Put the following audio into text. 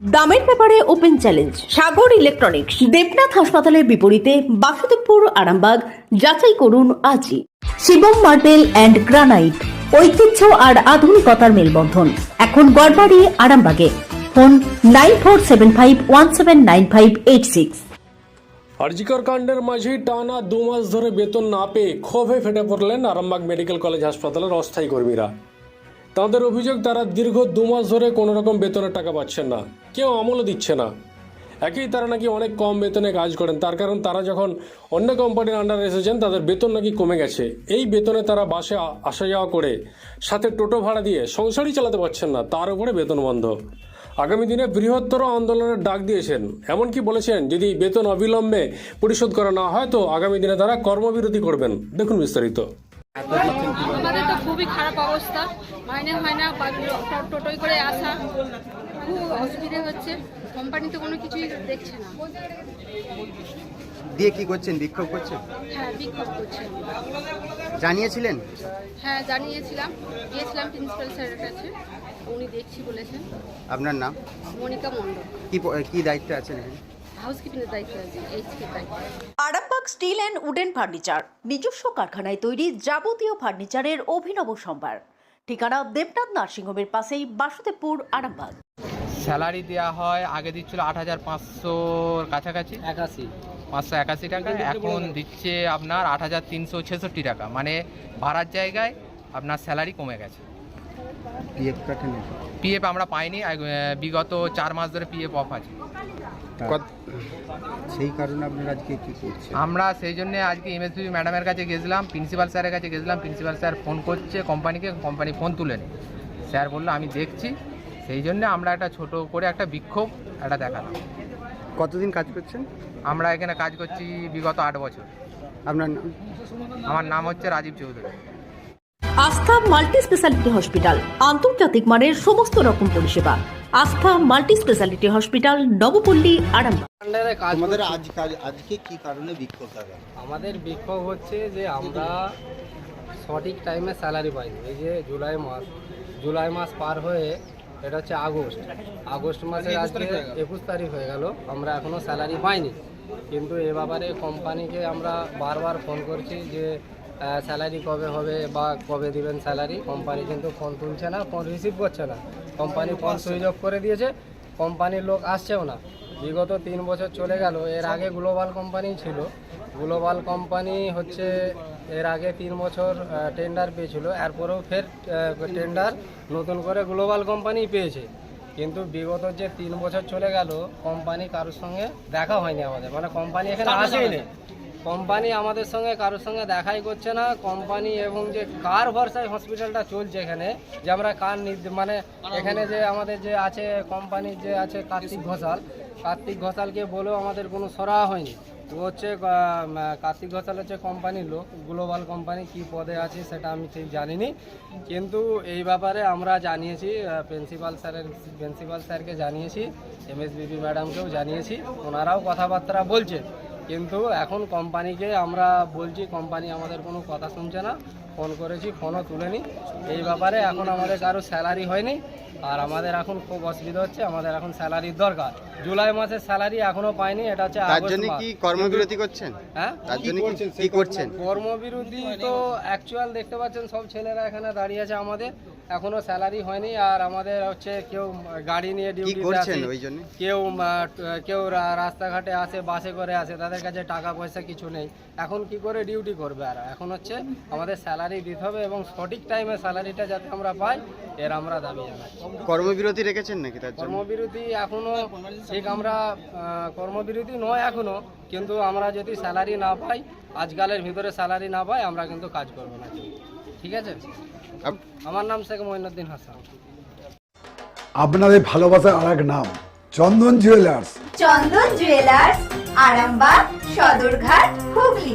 দামের ব্যাপারে open challenge, Sagar electronics, Debnath হাসপাতালের বিপরীতে বাসুদেবপুর, আরামবাগ, যাচাই করুন আজই। শিবম মার্বেল অ্যান্ড গ্রানাইট, ঐতিহ্য আর আধুনিকতার মেলবন্ধন। এখন গড়বাড়ি, আরামবাগে। Phone nine four seven five one seven nine five eight six. RG Kar কাণ্ডের মাঝেই টানা দু মাস ধরে বেতন না পেয়ে ক্ষোভে ফেটে পড়লেন আরামবাগ মেডিকেল কলেজ হাসপাতালের অস্থায়ী কর্মীরা। তাদের অভিযোগ, তারা দীর্ঘ দু মাস ধরে কোনো রকম বেতনের টাকা পাচ্ছেন না। কেউ আমলও দিচ্ছে না। একই তারা নাকি অনেক কম বেতনে কাজ করেন। তার কারণ তারা যখন অন্য কোম্পানির আন্ডারে এসেছেন, তাদের বেতন নাকি কমে গেছে। এই বেতনে তারা বাসে আসা যাওয়া করে, সাথে টোটো ভাড়া দিয়ে সংসারই চালাতে পারছেন না। তার উপরে বেতন বন্ধ। আগামী দিনে বৃহত্তর আন্দোলনের ডাক দিয়েছেন। এমনকি বলেছেন, যদি বেতন অবিলম্বে পরিশোধ করা না হয়, তো আগামী দিনে তারা কর্মবিরতি করবেন। দেখুন বিস্তারিত। আমাদের তো খুবই খারাপ অবস্থা। মাইনে হয় না বা টো- টোটোয় করে আসা খুব অসুবিধে হচ্ছে। কোম্পানি তো কোনো কিছুই দেখছে না। দিয়ে কি করছেন? বিক্ষোভ করছেন? হ্যাঁ বিক্ষোভ করছেন জানিয়েছিলেন? হ্যাঁ জানিয়েছিলাম। গিয়েছিলাম প্রিন্সিপাল স্যারের কাছে। উনি দেখছি বলেছেন। আপনার নাম? মনিকা মণ্ডল। কি কি দায়িত্বে আছেন এখানে? হাউসকিপিংয়ের দায়িত্ব আছে এইচকে দায়িত্ব Arambagh steel and wooden furniture নিজস্ব কারখানায় তৈরি যাবতীয় ফার্নিচারের অভিনব সম্ভার। ঠিকানা দেবনাথ নার্সিংহোমের পাশেই বাসুদেবপুর আরামবাগ। স্যালারি দেওয়া হয় আগে দিচ্ছিল আট হাজার পাঁচশোর কাছাকাছি। একাশি। পাঁচশো একাশি টাকা এখন দিচ্ছে আপনার আট হাজার তিনশো ছেষট্টি টাকা। মানে ভাড়ার জায়গায় আপনার স্যালারি কমে গেছে। পিএফ কাটেন পিএফ আমরা পাইনি বিগত চার মাস ধরে পিএফ অফ আছে। সেই কারণে আপনারা আজকে কি করছেন? আমরা সেই জন্য আজকে এমএসপি ম্যাডামের কাছে গেছিলাম প্রিন্সিপাল স্যারের কাছে গেছিলাম প্রিন্সিপাল স্যার ফোন করছে কোম্পানিকে কোম্পানি ফোন তুলেনি স্যার বলল আমি দেখছি। সেই জন্য আমরা একটা ছোট করে একটা বিক্ষোভ একটা দেখালাম। কতদিন কাজ করছেন? আমরা এখানে কাজ করছি বিগত আট বছর। আপনার নাম? আমার নাম হচ্ছে রাজীব চৌধুরী। আস্থা মাল্টি স্পেশালিটি হসপিটাল আন্তর্জাতিক মানের সমস্ত রকম পরিষেবা। Astha multi speciality hospital Nabapally Arambagh. তোমাদের আজ কাজ- আজকে কি কারণে বিক্ষোভ আমাদের বিক্ষোভ হচ্ছে যে আমরা সঠিক টাইমে স্যালারি পাইনি। এই যে জুলাই মাস জুলাই মাস পার হয়ে এটা হচ্ছে আগস্ট। আগস্ট মাসের আজকে একুশ তারিখ হয়ে গেল। আমরা এখনও স্যালারি পাইনি। কিন্তু এ ব্যাপারে কোম্পানিকে আমরা বারবার ফোন করছি যে স্যালারি কবে হবে বা কবে দিবেন স্যালারি কোম্পানি কিন্তু ফোন তুলছে না ফোন রিসিভ করছে না। কোম্পানি ফোন সুইচ অফ করে দিয়েছে কোম্পানির লোক আসছেও না। বিগত তিন বছর চলে গেল এর আগে গ্লোবাল কোম্পানি ছিল। গ্লোবাল কোম্পানি হচ্ছে এর আগে তিন বছর টেন্ডার পেয়েছিল এরপরেও ফের টেন্ডার নতুন করে গ্লোবাল কোম্পানি পেয়েছে। কিন্তু বিগত যে তিন বছর চলে গেল কোম্পানি কারোর সঙ্গে দেখা হয়নি আমাদের। মানে কোম্পানি এখানে আসেই নেই কোম্পানি আমাদের সঙ্গে, কারোর সঙ্গে দেখাই করছে না। কোম্পানি এবং যে কার ভরসায় হসপিটালটা চলছে এখানে, যে আমরা কার মানে এখানে যে আমাদের যে আছে কোম্পানির যে আছে কার্তিক ঘোষাল, কার্তিক ঘোষালকে বলেও আমাদের কোনো সরাহা হয়নি। ও হচ্ছে কার্তিক ঘোষাল হচ্ছে কোম্পানির লোক, গ্লোবাল কোম্পানি, কি পদে আছে সেটা আমি ঠিক জানিনি। কিন্তু এই ব্যাপারে আমরা জানিয়েছি প্রিন্সিপাল স্যারের প্রিন্সিপাল স্যারকে জানিয়েছি এম এস এমএসবিপি ম্যাডামকেও জানিয়েছি, ওনারাও কথাবার্তা বলছে। কিন্তু এখন কোম্পানিকে আমরা বলছি কোম্পানি আমাদের কোনো কথা শুনছে না। ফোন করেছি ফোনও তুলেনি। এই ব্যাপারে এখন আমাদের কারও স্যালারি হয়নি। আর আমাদের এখন খুব অসুবিধা হচ্ছে আমাদের এখন স্যালারির দরকার। জুলাই মাসের স্যালারি এখনও পাইনি এটা হচ্ছে তার আগস্ট জন্য মাস। কি কর্মবিরতি করছেন? হ্যাঁ? তার জন্য কি করছেন কর্মবিরতি তো অ্যাকচুয়াল দেখতে পাচ্ছেন সব ছেলেরা এখানে দাঁড়িয়ে আছে আমাদের। এখনও স্যালারি হয়নি আর আমাদের হচ্ছে কেউ গাড়ি নিয়ে ডিউটি করছেন ওই জন্য? কেউ কেউ রা- রাস্তাঘাটে আসে বাসে করে আসে তাদের কাছে টাকা পয়সা কিছু নেই। এখন কি করে ডিউটি করবে আর? এখন হচ্ছে আমাদের স্যালারি দিতে হবে এবং সঠিক টাইমে স্যালারিটা যাতে আমরা পাই এর আমরা দাবি জানাচ্ছি। কর্মবিরতি রেখেছেন নাকি তার কর্মবিরতি এখনও ঠিক আমরা কর্মবিরতি নয় এখনও কিন্তু আমরা যদি স্যালারি না পাই আজকালের ভিতরে স্যালারি না পাই আমরা কিন্তু কাজ করব না। ঠিক আছে? আমার নাম শেখ মঈনুদ্দিন হাসান। আপনাদের ভালোবাসার আর এক নাম Chandan jewellers. Chandan jewellers Arambagh Sadarghat Hooghly.